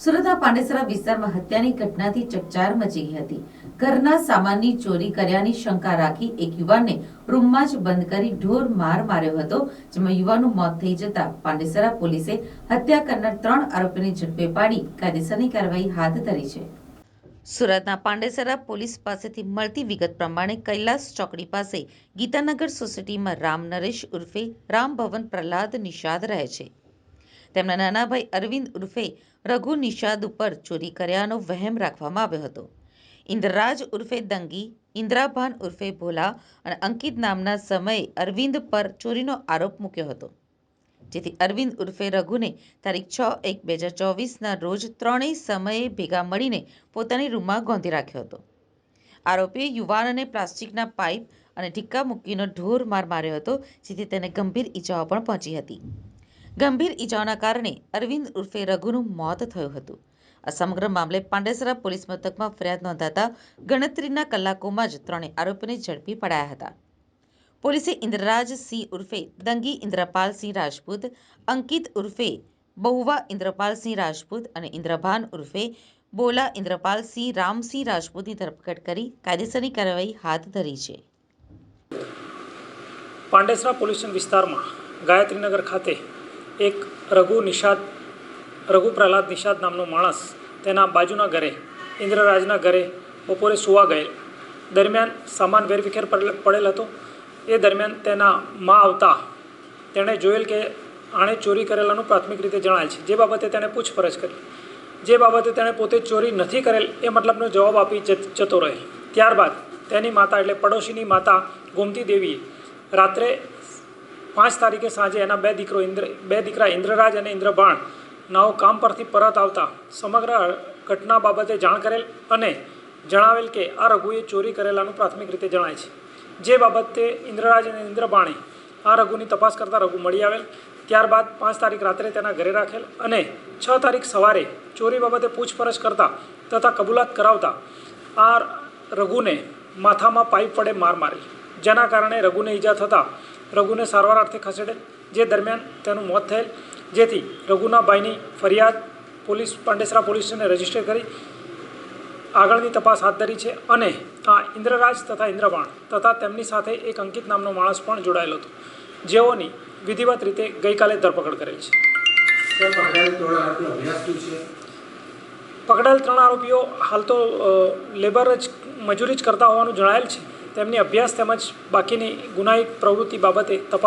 સુરતના પાંડેસરા વિસ્તારમાં હત્યાની ઘટનાથી ચકચાર મચી ગઈ હતી. ઘરના સામાનની ચોરી કર્યાની શંકા રાખી એક યુવાનને રૂમમાં જ બંધ કરી ઢોર માર માર્યો હતો, જેમાં યુવાનનું મોત થઈ જતા પાંડેસરા પોલીસે હત્યા કરનાર ત્રણ આરોપીને ઝડપે પાડી કાયદેસરની કાર્યવાહી હાથ ધરી છે. સુરતના પાંડેસરા પોલીસ પાસેથી મળતી વિગત પ્રમાણે કૈલાસ ચોકડી પાસે ગીતાનગર સોસાયટીમાં રામ નરેશ ઉર્ફે રામ ભવન પ્રહલાદ નિષાદ રહે છે. તેમના નાના ભાઈ અરવિંદ ઉર્ફે રઘુ નિષાદ ઉપર ચોરી કર્યાનો વહેમ રાખવામાં આવ્યો હતો. ઇન્દ્રરાજ ઉર્ફે દંગી, ઇન્દ્રાભાન ઉર્ફે ભોલા અને અંકિત નામના સમયે અરવિંદ પર ચોરીનો આરોપ મૂક્યો હતો. જેથી અરવિંદ ઉર્ફે રઘુને તારીખ છ એક બે હજાર ચોવીસના રોજ ત્રણેય સમયે ભેગા મળીને પોતાની રૂમમાં ગોંધી રાખ્યો હતો. આરોપીએ યુવાનને પ્લાસ્ટિકના પાઇપ અને ઢીક્કા મૂકીનો ઢોર માર માર્યો હતો, જેથી તેને ગંભીર ઈજાઓ પણ પહોંચી હતી. ગંભીર ઈજાઓના કારણે અરવિંદ ઉર્ફે રઘુનું મોત થયું હતું. આ સમગ્ર મામલે પાંડેસરા પોલીસ મથકમાં ફરિયાદ નોંધાતા ગણતરીના કલાકોમાં જ ત્રણે આરોપીને ઝડપી પડાયા હતા. પોલીસે ઇન્દ્રરાજ સિંહ ઉર્ફે દંગી ઇન્દ્રપાલસિંહ રાજપૂત, અંકિત ઉર્ફે બહુવા ઇન્દ્રપાલસિંહ રાજપૂત અને ઇન્દ્રભાન ઉર્ફે બોલા ઇન્દ્રપાલસિંહ રામસિંહ રાજપૂતની ધરપકડ કરી કાયદેસરની કાર્યવાહી હાથ ધરી છે. પાંડેસરા પોલ્યુશન વિસ્તારમાં ગાયત્રીનગર ખાતે એક રઘુ નિષાદ રઘુ પ્રહલાદ નિષાદ નામનો માણસ તેના બાજુના ઘરે, ઇન્દ્રરાજના ઘરે બપોરે સુવા ગયેલ. દરમિયાન સામાન વેરવિખેર પડેલ હતો. એ દરમિયાન તેના મા આવતા તેણે જોયેલ કે આણે ચોરી કરેલાનું પ્રાથમિક રીતે જણાય છે. જે બાબતે તેણે પૂછપરછ કરી. જે બાબતે તેણે પોતે ચોરી નથી કરેલ એ મતલબનો જવાબ આપી જતો રહેલ. ત્યારબાદ તેની માતા એટલે પડોશીની માતા ગોમતી દેવીએ રાત્રે પાંચ તારીખે સાંજે એના બે દીકરો ઇન્દ્ર, બે દીકરા ઇન્દ્રરાજ અને ઇન્દ્રભાણ નાઓ કામ પરથી પરત આવતા. સમગ્ર ઘટના બાબતે જાણ કરેલ અને જણાવેલ કે આ રઘુએ ચોરી કરેલાનું પ્રાથમિક રીતે જણાય છે. જે બાબતે ઇન્દ્રરાજ અને ઇન્દ્રબાણે આ રઘુની તપાસ કરતા રઘુ મળી આવેલ. ત્યારબાદ પાંચ તારીખ રાત્રે તેના ઘરે રાખેલ અને છ તારીખ સવારે ચોરી બાબતે પૂછપરછ કરતા તથા કબૂલાત કરાવતા આ રઘુને માથામાં પાઇપ વડે માર મારી જેના કારણે રઘુને ઈજા થતાં રઘુને સારવાર અર્થે ખસેડેલ જે દરમિયાન તેનું મોત થયેલ જેથી રઘુના ભાઈની ફરિયાદ પોલીસ પાંડેસરા પોલીસ સ્ટેશને રજિસ્ટર કરી આગળની તપાસ હાથ ધરી છે અને આ ઇન્દ્રરાજ તથા ઇન્દ્રબાણ તથા તેમની સાથે એક અંકિત નામનો માણસ પણ જોડાયેલો હતો જેઓની વિધિવત રીતે ગઈકાલે ધરપકડ કરેલ છે. પકડાયેલ ત્રણ આરોપીઓ હાલ તો લેબર જ મજૂરી જ કરતા હોવાનું જણાયેલ છે. તેમની અભ્યાસ તેમજ બાકીની ગુનાહિત પ્રવૃત્તિ બાબતે તપાસ